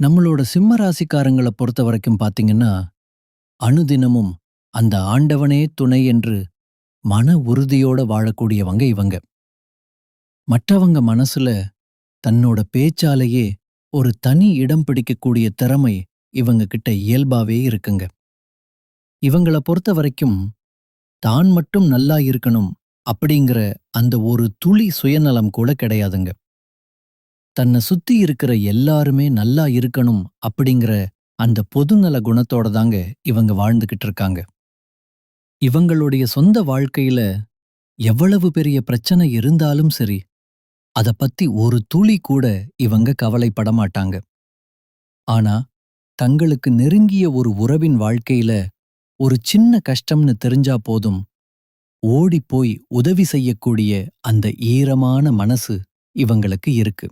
நம்மளோட சிம்ம ராசிக்காரங்கள பொறுத்த வரைக்கும் பாத்தீங்கன்னா, அனுதினமும் அந்த ஆண்டவனே துணை என்று மன உறுதியோட வாழக்கூடியவங்க இவங்க. மற்றவங்க மனசுல தன்னோட பேச்சாலேயே ஒரு தனி இடம் பிடிக்கக்கூடிய திறமை இவங்க கிட்ட இயல்பாவே இருக்குங்க. இவங்கள பொறுத்த வரைக்கும் தான் மட்டும் நல்லா இருக்கணும் அப்படிங்கிற அந்த ஒரு துளி சுயநலம் கூட கிடையாதுங்க. தன்னை சுத்தி இருக்கிற எல்லாருமே நல்லா இருக்கணும் அப்படிங்கிற அந்த பொதுநல குணத்தோட தாங்க இவங்க வாழ்ந்துகிட்டு இருக்காங்க. இவங்களுடைய சொந்த வாழ்க்கையில எவ்வளவு பெரிய பிரச்சனை இருந்தாலும் சரி, அதை பத்தி ஒரு துளி கூட இவங்க கவலைப்பட மாட்டாங்க. ஆனா, தங்களுக்கு நெருங்கிய ஒரு உறவின் வாழ்க்கையில ஒரு சின்ன கஷ்டம்னு தெரிஞ்சா போதும், ஓடிப் போய் உதவி செய்யக்கூடிய அந்த ஈரமான மனசு இவங்களுக்கு இருக்கு.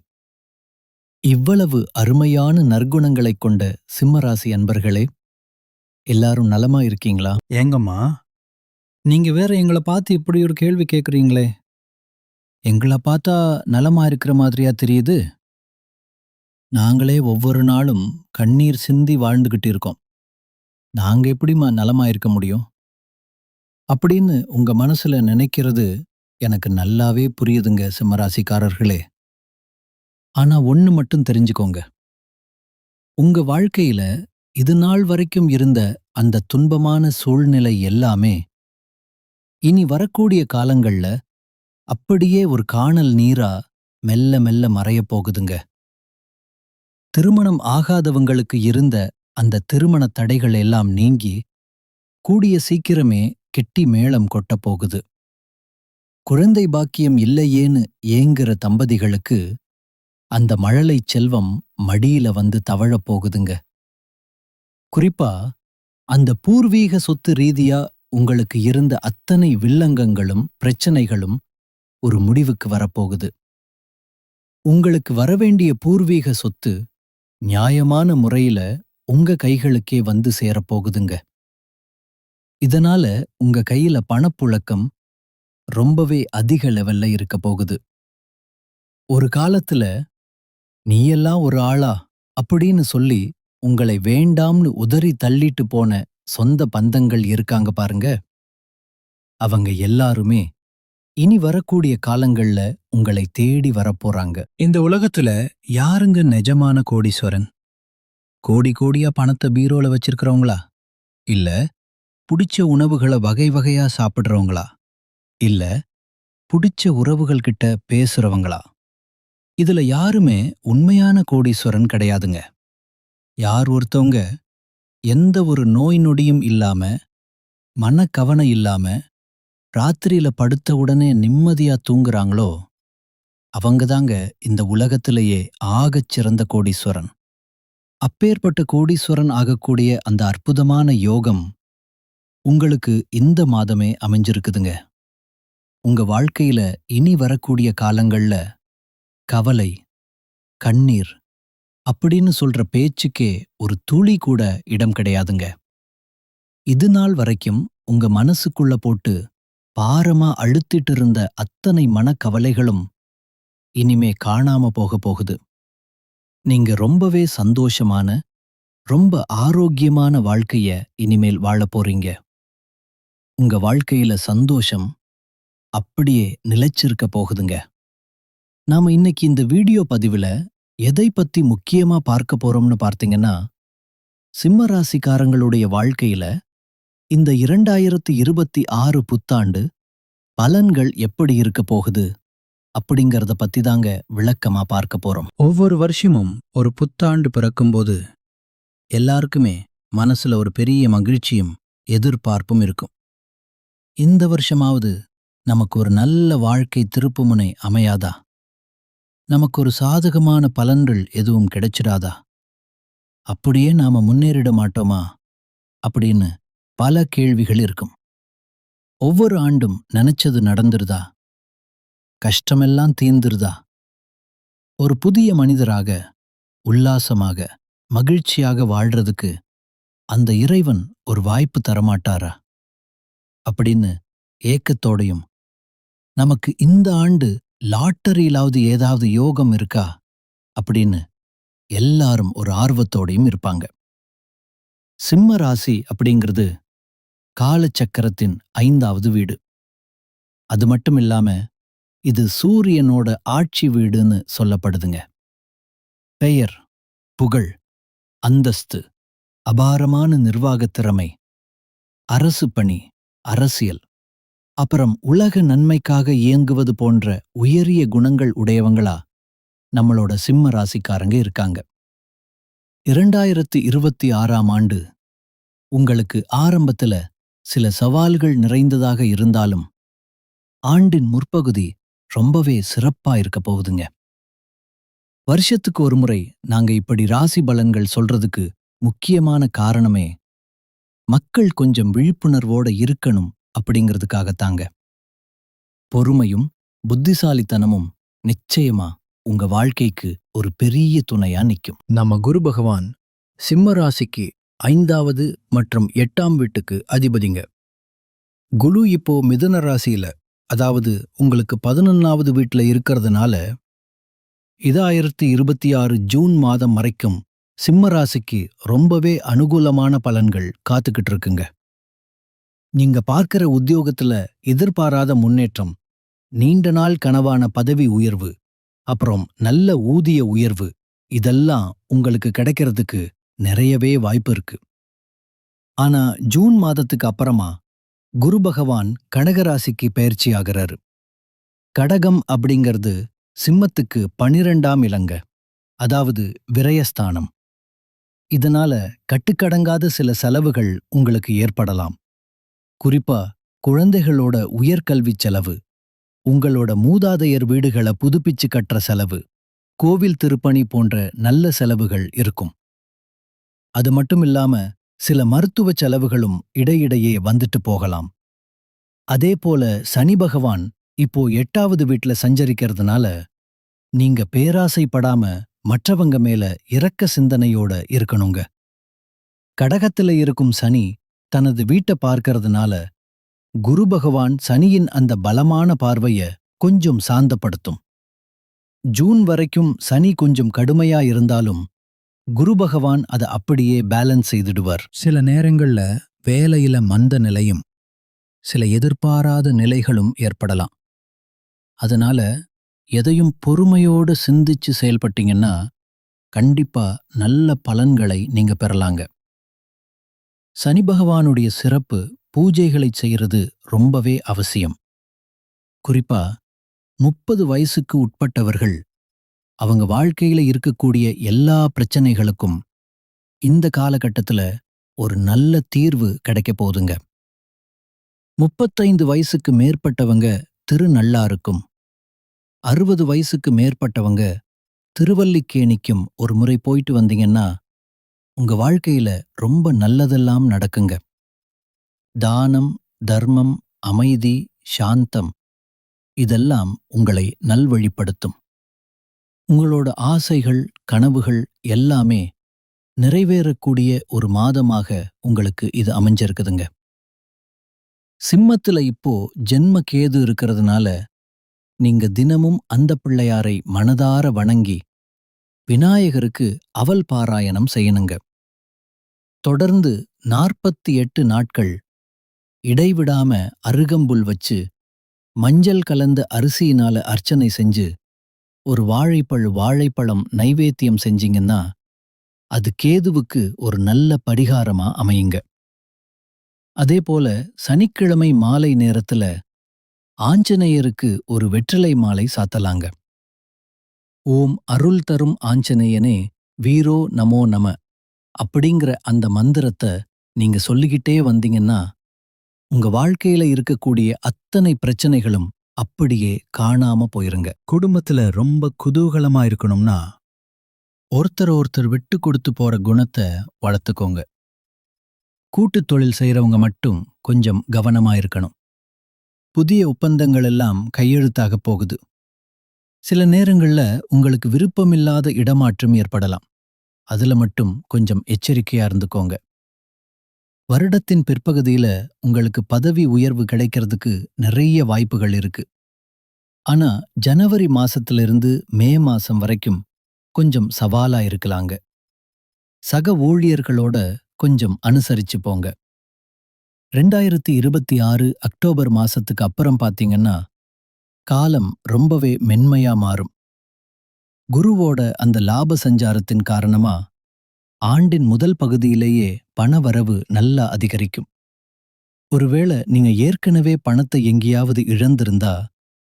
இவ்வளவு அருமையான நற்குணங்களைக் கொண்ட சிம்மராசி அன்பர்களே, எல்லாரும் நலமா இருக்கீங்களா? ஏங்கம்மா நீங்க வேற எங்களை பார்த்து இப்படி ஒரு கேள்வி கேட்குறீங்களே எங்களை பார்த்தா நலமா இருக்கிற மாதிரியா தெரியுது? நாங்களே ஒவ்வொரு நாளும் கண்ணீர் சிந்தி வாழ்ந்துகிட்டு இருக்கோம். நாங்க எப்படிம்மா நலமா இருக்க முடியும்? அப்படின்னு உங்க மனசுல நினைக்கிறது எனக்கு நல்லாவே புரியுதுங்க சிம்மராசிக்காரர்களே. ஆனா ஒன்னு மட்டும் தெரிஞ்சுக்கோங்க. உங்க வாழ்க்கையில இது நாள் வரைக்கும் இருந்த அந்த துன்பமான சூழ்நிலை எல்லாமே இனி வரக்கூடிய காலங்கள்ல அப்படியே ஒரு காணல் நீரா மெல்ல மெல்ல மறையப் போகுதுங்க. திருமணம் ஆகாதவங்களுக்கு இருந்த அந்த திருமண தடைகள் எல்லாம் நீங்கி கூடிய சீக்கிரமே கெட்டி மேளம் கொட்டப் போகுது. குழந்தை பாக்கியம் இல்லையேன்னு ஏங்குற தம்பதிகளுக்கு அந்த மழலைச் செல்வம் மடியில வந்து தவழப் போகுதுங்க. குறிப்பா அந்த பூர்வீக சொத்து ரீதியா உங்களுக்கு இருந்த அத்தனை வில்லங்கங்களும் பிரச்சனைகளும் ஒரு முடிவுக்கு வரப்போகுது. உங்களுக்கு வரவேண்டிய பூர்வீக சொத்து நியாயமான முறையில உங்க கைகளுக்கே வந்து சேரப்போகுதுங்க. இதனால உங்க கையில பணப்புழக்கம் ரொம்பவே அதிக லெவல்ல இருக்க போகுது. ஒரு காலத்துல நீயெல்லாம் ஒரு ஆளா? அப்படின்னு சொல்லி உங்களை வேண்டாம்னு உதறி தள்ளிட்டு போன சொந்த பந்தங்கள் இருக்காங்க பாருங்க. அவங்க எல்லாருமே இனி வரக்கூடிய காலங்கள்ல உங்களை தேடி வரப்போறாங்க. இந்த உலகத்துல யாருங்க நிஜமான கோடீஸ்வரன்? கோடி கோடியா பணத்தை பீரோல வச்சிருக்கிறவங்களா? இல்ல புடிச்ச உணவுகளை வகை வகையா சாப்பிடுறவங்களா? இல்ல புடிச்ச உறவுகள் கிட்ட பேசுறவங்களா? இதுல யாருமே உண்மையான கோடீஸ்வரன் கிடையாதுங்க. யார் ஒருத்தவங்க எந்த ஒரு நோய் நொடியும் இல்லாம மனக்கவனம் இல்லாம ராத்திரியில படுத்த உடனே நிம்மதியா தூங்குறாங்களோ அவங்கதாங்க இந்த உலகத்திலேயே ஆகச் சிறந்த கோடீஸ்வரன். அப்பேற்பட்ட கோடீஸ்வரன் ஆகக்கூடிய அந்த அற்புதமான யோகம் உங்களுக்கு இந்த மாதமே அமைஞ்சிருக்குதுங்க. உங்க வாழ்க்கையில இனி வரக்கூடிய காலங்கள்ல கவலை கண்ணீர் அப்படின்னு சொல்ற பேச்சுக்கே ஒரு துளி கூட இடம் கிடையாதுங்க. இது நாள் வரைக்கும் உங்க மனசுக்குள்ள போட்டு பாரமா அழுத்திட்டு இருந்த அத்தனை மனக்கவலைகளும் இனிமே காணாம போக போகுது. நீங்க ரொம்பவே சந்தோஷமான ரொம்ப ஆரோக்கியமான வாழ்க்கைய இனிமேல் வாழ போறீங்க. உங்க வாழ்க்கையில சந்தோஷம் அப்படியே நிலைச்சிருக்க போகுதுங்க. நாம இன்னைக்கு இந்த வீடியோ பதிவுல எதை பத்தி முக்கியமா பார்க்க போறோம்னு பார்த்தீங்கன்னா சிம்ம ராசிக்காரங்களுடைய வாழ்க்கையில இந்த இரண்டாயிரத்து இருபத்தி ஆறு புத்தாண்டு பலன்கள் எப்படி இருக்க போகுது அப்படிங்கறத பத்தி தாங்க விளக்கமா பார்க்க போறோம். ஒவ்வொரு வருஷமும் ஒரு புத்தாண்டு பிறக்கும்போது எல்லாருக்குமே மனசுல ஒரு பெரிய மகிழ்ச்சியும் எதிர்பார்ப்பும் இருக்கும். இந்த வருஷமாவது நமக்கு ஒரு நல்ல வாழ்க்கை திருப்புமுனை அமையாதா? நமக்கு ஒரு சாதகமான பலன்கள் எதுவும் கிடைச்சிடாதா அப்படியே நாம முன்னேறிட மாட்டோமா? அப்படின்னு பல கேள்விகள் இருக்கும். ஒவ்வொரு ஆண்டும் நினைச்சது நடந்துருதா? கஷ்டமெல்லாம் தீந்துருதா? ஒரு புதிய மனிதராக உல்லாசமாக மகிழ்ச்சியாக வாழ்றதுக்கு அந்த இறைவன் ஒரு வாய்ப்பு தரமாட்டாரா? அப்படின்னு ஏக்கத்தோடையும் நமக்கு இந்த ஆண்டு லாட்டரியிலாவது ஏதாவது யோகம் இருக்கா? அப்படின்னு எல்லாரும் ஒரு ஆர்வத்தோடையும் இருப்பாங்க. சிம்ம ராசி அப்படிங்கிறது காலச்சக்கரத்தின் ஐந்தாவது வீடு. அது மட்டும் இல்லாம இது சூரியனோட ஆட்சி வீடுன்னு சொல்லப்படுதுங்க. பெயர் புகழ் அந்தஸ்து அபாரமான நிர்வாகத் திறமை அரசு பணி அரசியல். அப்புறம் உலக நன்மைக்காக இயங்குவது போன்ற உயரிய குணங்கள் உடையவங்களா நம்மளோட சிம்ம ராசிக்காரங்க இருக்காங்க. இரண்டாயிரத்து இருபத்தி ஆறாம் ஆண்டு உங்களுக்கு ஆரம்பத்துல சில சவால்கள் நிறைந்ததாக இருந்தாலும் ஆண்டின் முற்பகுதி ரொம்பவே சிறப்பா இருக்க போகுதுங்க. வருஷத்துக்கு ஒரு முறை நாங்க இப்படி ராசி பலன்கள் சொல்றதுக்கு முக்கியமான காரணமே மக்கள் கொஞ்சம் விழிப்புணர்வோட இருக்கணும் அப்படிங்கிறதுக்காகத்தாங்க. பொறுமையும் புத்திசாலித்தனமும் நிச்சயமா உங்க வாழ்க்கைக்கு ஒரு பெரிய துணையா நிக்கும். நம்ம குரு பகவான் சிம்ம ராசிக்கு ஐந்தாவது மற்றும் எட்டாம் வீட்டுக்கு அதிபதிங்க. குரு இப்போ மிதுன ராசியில அதாவது உங்களுக்கு பதினொன்னாவது வீட்டுல இருக்கிறதுனால இதாயிரத்தி இருபத்தி ஆறு ஜூன் மாதம் வரைக்கும் சிம்ம ராசிக்கு ரொம்பவே அனுகூலமான பலன்கள் காத்துக்கிட்டு இருக்குங்க. நீங்க பார்க்கிற உத்தியோகத்துல எதிர்பாராத முன்னேற்றம் நீண்ட நாள் கனவான பதவி உயர்வு அப்புறம் நல்ல ஊதிய உயர்வு இதெல்லாம் உங்களுக்கு கிடைக்கிறதுக்கு நிறையவே வாய்ப்பு இருக்கு. ஆனா ஜூன் மாதத்துக்கு அப்புறமா குரு பகவான் கடகராசிக்கு பயிற்சி ஆகிறாரு. கடகம் அப்படிங்கிறது சிம்மத்துக்கு பனிரெண்டாம் இலங்க அதாவது விரயஸ்தானம். இதனால கட்டுக்கடங்காத சில செலவுகள் உங்களுக்கு ஏற்படலாம். குறிப்பா குழந்தைகளோட உயர்கல்வி செலவு உங்களோட மூதாதையர் வீடுகளை புதுப்பிச்சு கட்டுற செலவு கோவில் திருப்பணி போன்ற நல்ல செலவுகள் இருக்கும். அது மட்டும் இல்லாம சில மருத்துவ செலவுகளும் இடையிடையே வந்துட்டு போகலாம். அதே போல சனி பகவான் இப்போ எட்டாவது வீட்ல சஞ்சரிக்கிறதுனால நீங்க பேராசைப்படாம மற்றவங்க மேல இரக்க சிந்தனையோட இருக்கணுங்க. கடகத்துல இருக்கும் சனி தனது வீட்டை பார்க்கறதுனால குரு பகவான் சனியின் அந்த பலமான பார்வைய கொஞ்சம் சாந்தப்படுத்தும். ஜூன் வரைக்கும் சனி கொஞ்சம் கடுமையா இருந்தாலும் குரு பகவான் அதை அப்படியே பேலன்ஸ் செய்திடுவார். சில நேரங்கள்ல வேலையில மந்த நிலையும் சில எதிர்பாராத நிலைகளும் ஏற்படலாம். அதனால எதையும் பொறுமையோடு சிந்திச்சு செயல்பட்டீங்கன்னா கண்டிப்பா நல்ல பலன்களை நீங்க பெறலாங்க. சனி பகவானுடைய சிறப்பு பூஜைகளை செய்கிறது ரொம்பவே அவசியம். குறிப்பா முப்பது வயசுக்கு உட்பட்டவர்கள் அவங்க வாழ்க்கையில இருக்கக்கூடிய எல்லா பிரச்சனைகளுக்கும் இந்த காலகட்டத்துல ஒரு நல்ல தீர்வு கிடைக்க போதுங்க முப்பத்தைந்து வயசுக்கு மேற்பட்டவங்க திருநள்ளாருக்கும் அறுபது வயசுக்கு மேற்பட்டவங்க திருவல்லிக்கேணிக்கும் ஒரு முறை போயிட்டு வந்தீங்கன்னா உங்க வாழ்க்கையில ரொம்ப நல்லதெல்லாம் நடக்குங்க. தானம் தர்மம் அமைதி சாந்தம் இதெல்லாம் உங்களை நல்வழிப்படுத்தும். உங்களோட ஆசைகள் கனவுகள் எல்லாமே நிறைவேறக்கூடிய ஒரு மாதமாக உங்களுக்கு இது அமைஞ்சிருக்குதுங்க. சிம்மத்துல இப்போ ஜென்ம கேது இருக்கிறதுனால நீங்க தினமும் அந்த பிள்ளையாரை மனதார வணங்கி விநாயகருக்கு அவல் பாராயணம் செய்யணுங்க. தொடர்ந்து நாற்பத்தி எட்டு நாட்கள் இடைவிடாம அருகம்புல் வச்சு மஞ்சள் கலந்த அரிசியினால அர்ச்சனை செஞ்சு ஒரு வாழைப்பழ வாழைப்பழம் நைவேத்தியம் செஞ்சீங்கன்னா அது கேதுவுக்கு ஒரு நல்ல பரிகாரமா அமையுங்க. அதே போல சனிக்கிழமை மாலை நேரத்துல ஆஞ்சநேயருக்கு ஒரு வெற்றிலை மாலை சாத்தலாங்க. ஓம் அருள் தரும் ஆஞ்சநேயனே வீரோ நமோ நம. அப்படிங்கிற அந்த மந்திரத்தை நீங்க சொல்லிக்கிட்டே வந்தீங்கன்னா உங்க வாழ்க்கையில இருக்கக்கூடிய அத்தனை பிரச்சனைகளும் அப்படியே காணாம போயிருங்க. குடும்பத்துல ரொம்ப குதூகலமா இருக்கணும்னா ஒருத்தர் ஒருத்தர் விட்டு கொடுத்து போற குணத்தை வளர்த்துக்கோங்க. கூட்டுத் தொழில் செய்யறவங்க மட்டும் கொஞ்சம் கவனமா இருக்கணும். புதிய ஒப்பந்தங்கள் எல்லாம் கையெழுத்தாக போகுது. சில நேரங்கள்ல உங்களுக்கு விருப்பமில்லாத இடமாற்றம் ஏற்படலாம். அதுல மட்டும் கொஞ்சம் எச்சரிக்கையா இருந்துக்கோங்க. வருடத்தின் பிற்பகுதியில உங்களுக்கு பதவி உயர்வு கிடைக்கிறதுக்கு நிறைய வாய்ப்புகள் இருக்கு. ஆனா ஜனவரி மாசத்திலிருந்து மே மாசம் வரைக்கும் கொஞ்சம் சவாலா இருக்கலாங்க. சக ஊழியர்களோட கொஞ்சம் அனுசரிச்சு போங்க. ரெண்டாயிரத்தி இருபத்தி ஆறு அக்டோபர் மாசத்துக்கு அப்புறம் பாத்தீங்கன்னா காலம் ரொம்பவே மென்மையா மாறும். குருவோட அந்த லாப சஞ்சாரத்தின் காரணமா ஆண்டின் முதல் பகுதியிலேயே பணவரவு நல்லா அதிகரிக்கும். ஒருவேளை நீங்க ஏற்கனவே பணத்தை எங்கேயாவது இழந்திருந்தா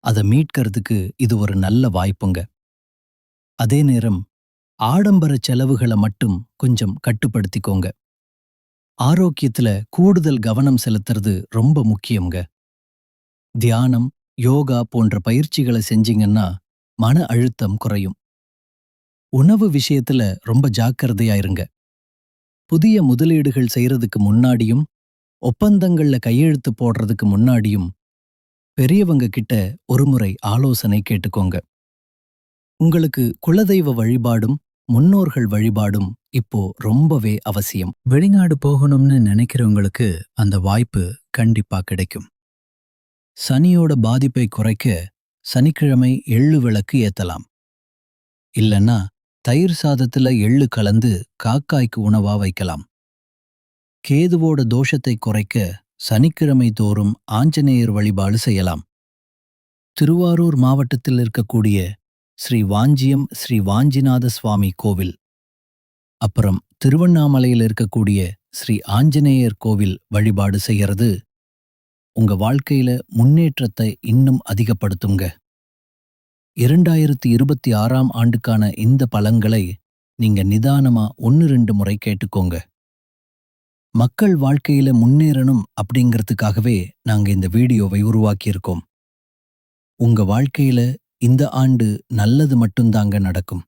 அதை மீட்கிறதுக்கு இது ஒரு நல்ல வாய்ப்புங்க. அதே நேரம் ஆடம்பர செலவுகளை மட்டும் கொஞ்சம் கட்டுப்படுத்திக்கோங்க. ஆரோக்கியத்துல கூடுதல் கவனம் செலுத்துறது ரொம்ப முக்கியம்ங்க. தியானம் யோகா போன்ற பயிற்சிகளை செஞ்சீங்கன்னா மன அழுத்தம் குறையும். உணவு விஷயத்துல ரொம்ப ஜாக்கிரதையா இருங்க. புதிய முதலீடுகள் செய்யறதுக்கு முன்னாடியும் ஒப்பந்தங்கள்ல கையெழுத்து போடுறதுக்கு முன்னாடியும் பெரியவங்க கிட்ட ஒருமுறை ஆலோசனை கேட்டுக்கோங்க. உங்களுக்கு குலதெய்வ வழிபாடும் முன்னோர்கள் வழிபாடும் இப்போ ரொம்பவே அவசியம். வெளிநாடு போகணும்னு நினைக்கிறவங்களுக்கு அந்த வாய்ப்பு கண்டிப்பா கிடைக்கும். சனியோட பாதிப்பை குறைக்க சனிக்கிழமை எள்ளு விளக்கு ஏத்தலாம். இல்லன்னா தயிர் சாதத்துல எள்ளு கலந்து காக்காய்க்கு உணவா வைக்கலாம். கேதுவோட தோஷத்தை குறைக்க சனிக்கிழமை தோறும் ஆஞ்சநேயர் வழிபாடு செய்யலாம். திருவாரூர் மாவட்டத்தில் இருக்கக்கூடிய ஸ்ரீ வாஞ்சியம் ஸ்ரீ வாஞ்சிநாத சுவாமி கோவில் அப்புறம் திருவண்ணாமலையில் இருக்கக்கூடிய ஸ்ரீ ஆஞ்சநேயர் கோவில் வழிபாடு செய்யறது உங்க வாழ்க்கையில முன்னேற்றத்தை இன்னும் அதிகப்படுத்துங்க இரண்டாயிரத்தி இருபத்தி ஆறாம் ஆண்டுக்கான இந்த பலன்களை நீங்க நிதானமா ஒன்னு ரெண்டு முறை கேட்டுக்கோங்க. மக்கள் வாழ்க்கையில முன்னேறணும் அப்படிங்கிறதுக்காகவே நாங்க இந்த வீடியோவை உருவாக்கியிருக்கோம். உங்க வாழ்க்கையில இந்த ஆண்டு நல்லது மட்டும்தாங்க நடக்கும்.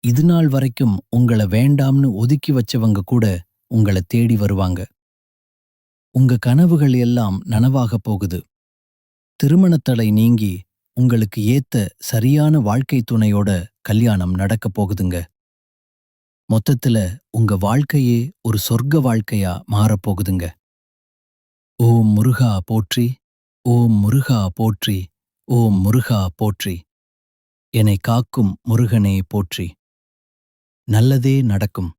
இது நாள் வரைக்கும் உங்களை வேண்டாம்னு ஒதுக்கி வச்சவங்க கூட உங்களை தேடி வருவாங்க. உங்க கனவுகள் எல்லாம் நனவாகப் போகுது. திருமணத்தடை நீங்கி உங்களுக்கு ஏத்த சரியான வாழ்க்கை துணையோட கல்யாணம் நடக்கப் போகுதுங்க. மொத்தத்துல உங்க வாழ்க்கையே ஒரு சொர்க்க வாழ்க்கையா மாறப்போகுதுங்க ஓம் முருகா போற்றி ஓம் முருகா போற்றி ஓம் முருகா போற்றி. என்னை காக்கும் முருகனே போற்றி. நல்லதே நடக்கும்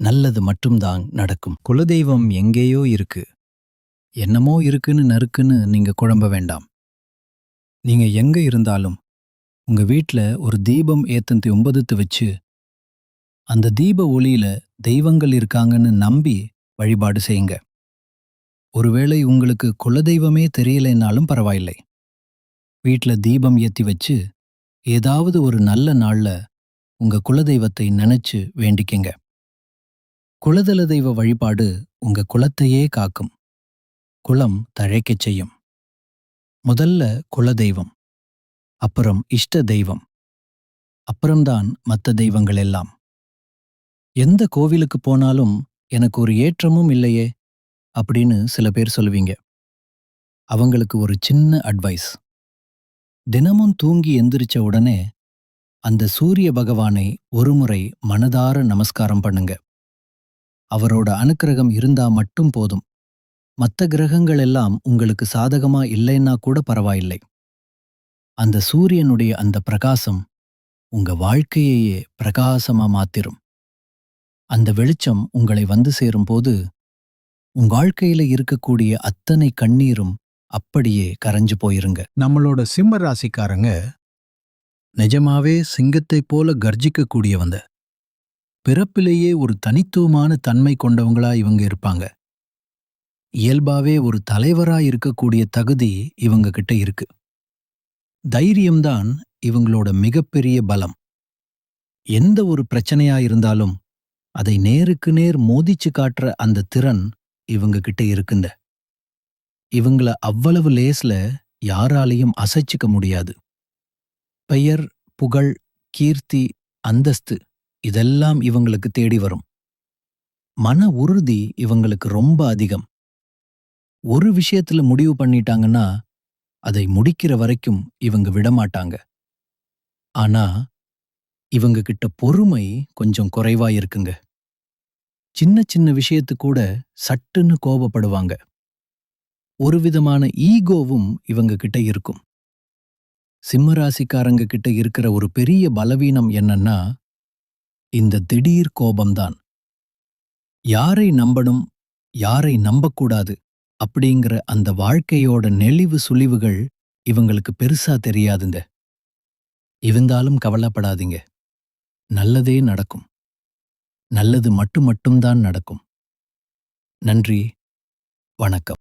நல்லது மட்டும்தான் நடக்கும். குலதெய்வம் எங்கேயோ இருக்கு. என்னமோ இருக்குன்னு நறுக்குன்னு நீங்க குழம்ப வேண்டாம். நீங்க எங்க இருந்தாலும் உங்க வீட்டில் ஒரு தீபம் ஏத்தந்தி ஒன்பதுத்து வச்சு அந்த தீப ஒளியில தெய்வங்கள் இருக்காங்கன்னு நம்பி வழிபாடு செய்யுங்க. ஒருவேளை உங்களுக்கு குலதெய்வமே தெரியலைன்னாலும் பரவாயில்லை. வீட்டில் தீபம் ஏத்தி வச்சு ஏதாவது ஒரு நல்ல நாள்ல உங்க குலதெய்வத்தை நினைச்சு வேண்டிக்கங்க. குலதல தெய்வ வழிபாடு உங்க குலத்தையே காக்கும். குலம் தழைக்கச் செய்யும். முதல்ல குலதெய்வம் அப்புறம் இஷ்ட தெய்வம் அப்புறம்தான் மத்த தெய்வங்கள் எல்லாம் எந்த கோவிலுக்கு போனாலும் எனக்கு ஒரு ஏற்றமும் இல்லையே அப்படின்னு சில பேர் சொல்லுவீங்க. அவங்களுக்கு ஒரு சின்ன அட்வைஸ் தினமும் தூங்கி எந்திரிச்ச உடனே அந்த சூரிய பகவானை ஒருமுறை மனதார நமஸ்காரம் பண்ணுங்க. அவரோட அனுக்கிரகம் இருந்தா மட்டும் போதும். மத்த கிரகங்கள் எல்லாம் உங்களுக்கு சாதகமா இல்லைன்னா கூட பரவாயில்லை. அந்த சூரியனுடைய அந்த பிரகாசம் உங்க வாழ்க்கையையே பிரகாசமா மாத்திரும். அந்த வெளிச்சம் உங்களை வந்து சேரும்போது உங்க வாழ்க்கையில இருக்கக்கூடிய அத்தனை கண்ணீரும் அப்படியே கரைஞ்சு போயிருங்க. நம்மளோட சிம்ம ராசிக்காரங்க நிஜமாவே சிங்கத்தைப் போல கர்ஜிக்கக்கூடியவங்க. பிறப்பிலேயே ஒரு தனித்துவமான தன்மை கொண்டவங்களா இவங்க இருப்பாங்க. இயல்பாவே ஒரு தலைவரா இருக்கக்கூடிய தகுதி இவங்க கிட்ட இருக்கு. தைரியம்தான் இவங்களோட மிகப்பெரிய பலம். எந்த ஒரு பிரச்சனையா இருந்தாலும் அதை நேருக்கு நேர் மோதிச்சு காட்டுற அந்த திறன் இவங்க கிட்ட இருக்குங்க. இவங்கள அவ்வளவு லேஸ்ல யாராலையும் அசைச்சுக்க முடியாது. பெயர் புகழ் கீர்த்தி அந்தஸ்து இதெல்லாம் இவங்களுக்கு தேடி வரும். மன உறுதி இவங்களுக்கு ரொம்ப அதிகம். ஒரு விஷயத்துல முடிவு பண்ணிட்டாங்கன்னா அதை முடிக்கிற வரைக்கும் இவங்க விடமாட்டாங்க. ஆனா இவங்க கிட்ட பொறுமை கொஞ்சம் குறைவா இருக்குங்க. சின்ன சின்ன விஷயத்து கூட சட்டுன்னு கோபப்படுவாங்க. ஒரு விதமான ஈகோவும் இவங்க கிட்ட இருக்கும் சிம்மராசிக்காரங்க கிட்ட இருக்கிற ஒரு பெரிய பலவீனம் என்னன்னா இந்த திடீர் கோபம்தான். யாரை நம்பணும் யாரை நம்பக்கூடாது. அப்படிங்கிற அந்த வாழ்க்கையோட நெளிவு சுழிவுகள் இவங்களுக்கு பெருசா தெரியாதுங்க. இருந்தாலும் கவலைப்படாதீங்க. நல்லதே நடக்கும். நல்லது மட்டும் மட்டும்தான் நடக்கும். நன்றி. வணக்கம்.